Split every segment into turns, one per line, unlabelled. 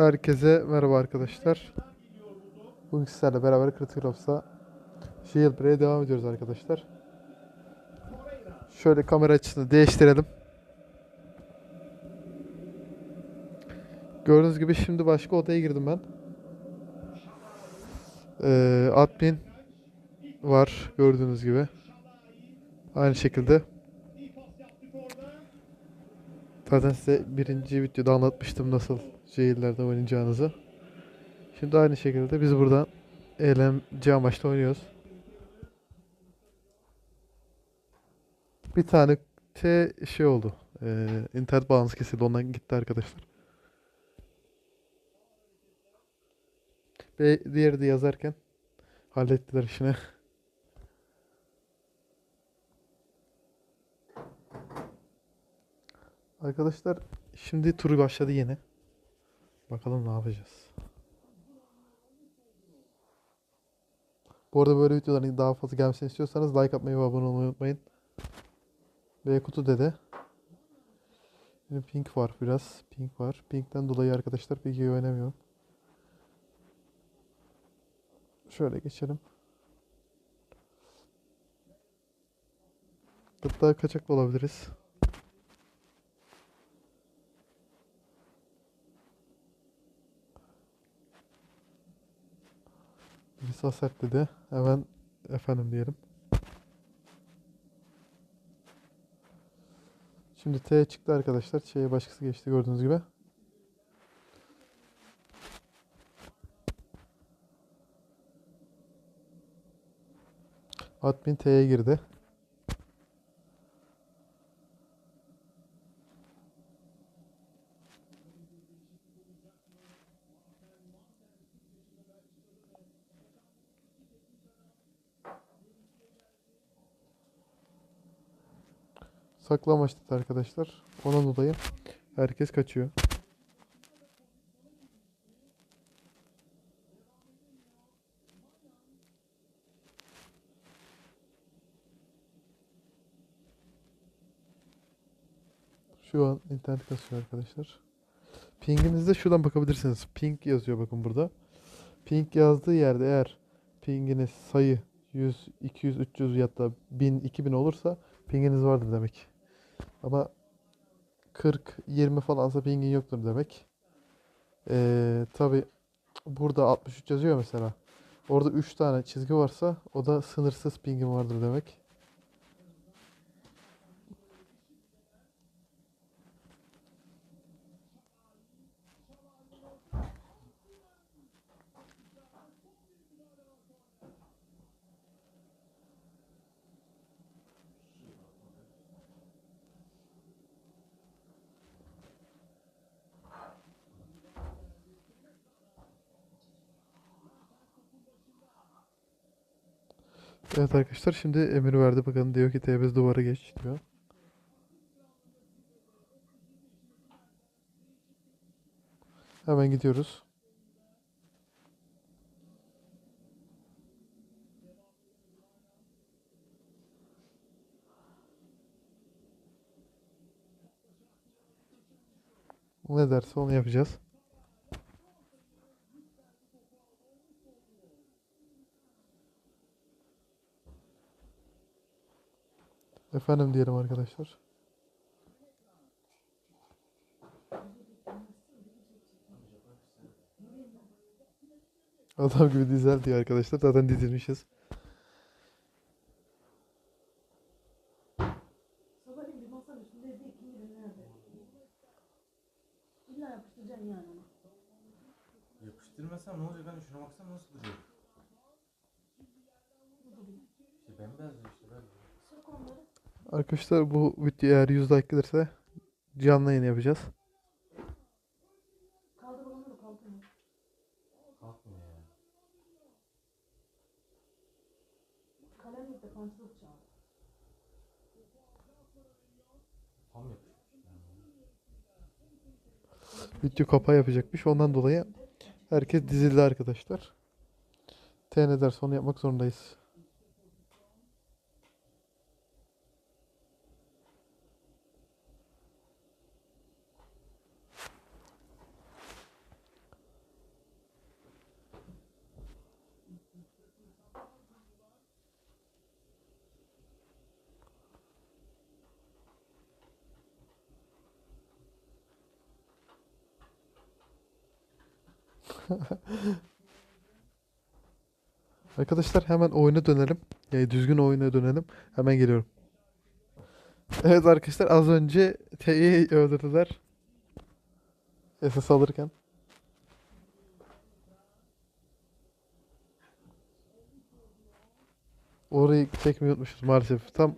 Herkese merhaba arkadaşlar. Bugün sizlerle beraber Critical Ops'a Jailbreak'e devam ediyoruz arkadaşlar. Şöyle kamera açısını değiştirelim. Gördüğünüz gibi şimdi başka odaya girdim ben. Ee, admin var gördüğünüz gibi. Aynı şekilde. Zaten size birinci videoda anlatmıştım nasıl şehirlerde oynayacağınızı. Şimdi aynı şekilde biz buradan eğlence amaçlı oynuyoruz. Bir tane T şey oldu. Ee, internet bağlantısı kesildi. Ondan gitti arkadaşlar. Ve diğeri de yazarken hallettiler işini. Arkadaşlar şimdi tur başladı yine. Bakalım ne yapacağız. Bu arada böyle videoların daha fazla gelmesini istiyorsanız like atmayı ve abone olmayı unutmayın. Ve kutu dede. Benim pink var biraz. Pink var. Pink'ten dolayı arkadaşlar pek iyi oynamıyorum. Şöyle geçelim. Hatta kaçak da olabiliriz. Birisi aset dedi. Hemen efendim diyelim. Şimdi T çıktı arkadaşlar. Şeye başkası geçti gördüğünüz gibi. Admin T'ye girdi. Saklamaç dedi arkadaşlar. Ondan dolayı herkes kaçıyor. Şu an internet kasıyor arkadaşlar. Pinginizde şuradan bakabilirsiniz. Ping yazıyor bakın burada. Ping yazdığı yerde eğer pinginiz sayı 100, 200, 300 ya da 1000, 2000 olursa pinginiz vardır demek. Ama 40, 20 falansa pingin yoktur demek. Ee, Tabi burada 63 yazıyor mesela. Orada 3 tane çizgi varsa o da sınırsız pingin vardır demek. Evet arkadaşlar şimdi emir verdi bakın diyor ki T5 duvara geç diyor. Hemen gidiyoruz. Ne derse onu yapacağız. Efendim diyelim arkadaşlar. Adam gibi dizel diyor arkadaşlar. Zaten dizilmişiz.
Yapıştırmasam ne olacak hani şuna baksana nasıl duruyor. İşte bembeyaz işte.
Sök onları.
Arkadaşlar bu video eğer 100 like gelirse canlı yayın yapacağız. Video kapağı yapacakmış. Ondan dolayı herkes dizildi arkadaşlar. T ne derse onu yapmak zorundayız. Arkadaşlar hemen oyuna dönelim. Yani düzgün oyuna dönelim. Hemen geliyorum. Evet arkadaşlar az önce T'yi öldürdüler. SS alırken. Orayı çekmeyi unutmuşuz maalesef. Tam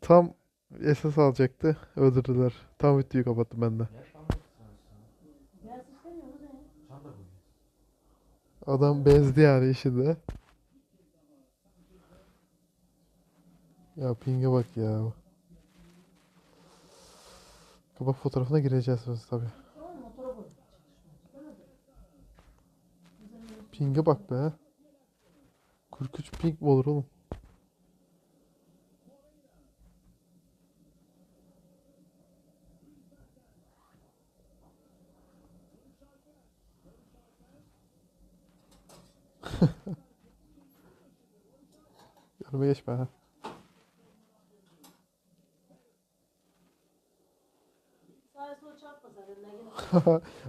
tam SS alacaktı. Öldürdüler. Tam videoyu kapattım ben de. Adam bezdi yani işinde. Ya pinge bak ya. Kapak fotoğrafına gireceğiz biz tabi. Pinge bak be. 43 ping mi olur oğlum? Yanıma geçme ha.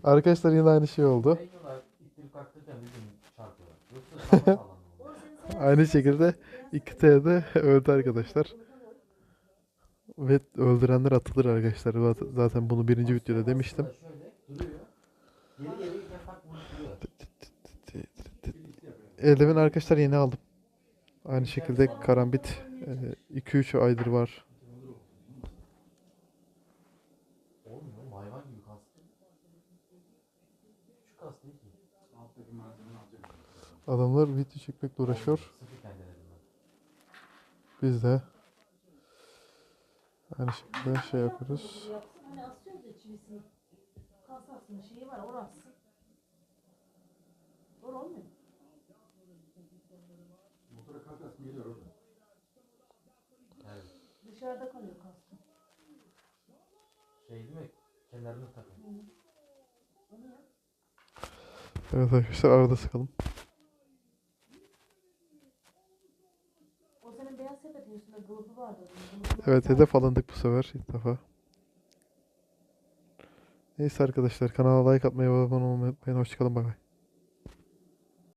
Arkadaşlar yine aynı şey oldu. Aynı şekilde 2T'de öldü arkadaşlar. Ve öldürenler atılır arkadaşlar. Zaten- bunu birinci videoda demiştim. Eldiven arkadaşlar yeni aldım. Aynı şekilde karambit 2-3 aydır var. Adamlar video çekmekle uğraşıyor. Biz de aynı şekilde şey yapıyoruz.
Hani. Kasasının şeyi var orası. Doğru olmuyor. Kalıyor kastım.
Şey değil mi? Kenarını takın.
Evet arkadaşlar arada sıkalım.
O senin beyaz sepetin üstünde kılıfı vardı. onun kılıfını
Evet hedef alındık bu sefer ilk defa. Neyse arkadaşlar kanala like atmayı ve abone olmayı unutmayın. Hoşçakalın bay bay.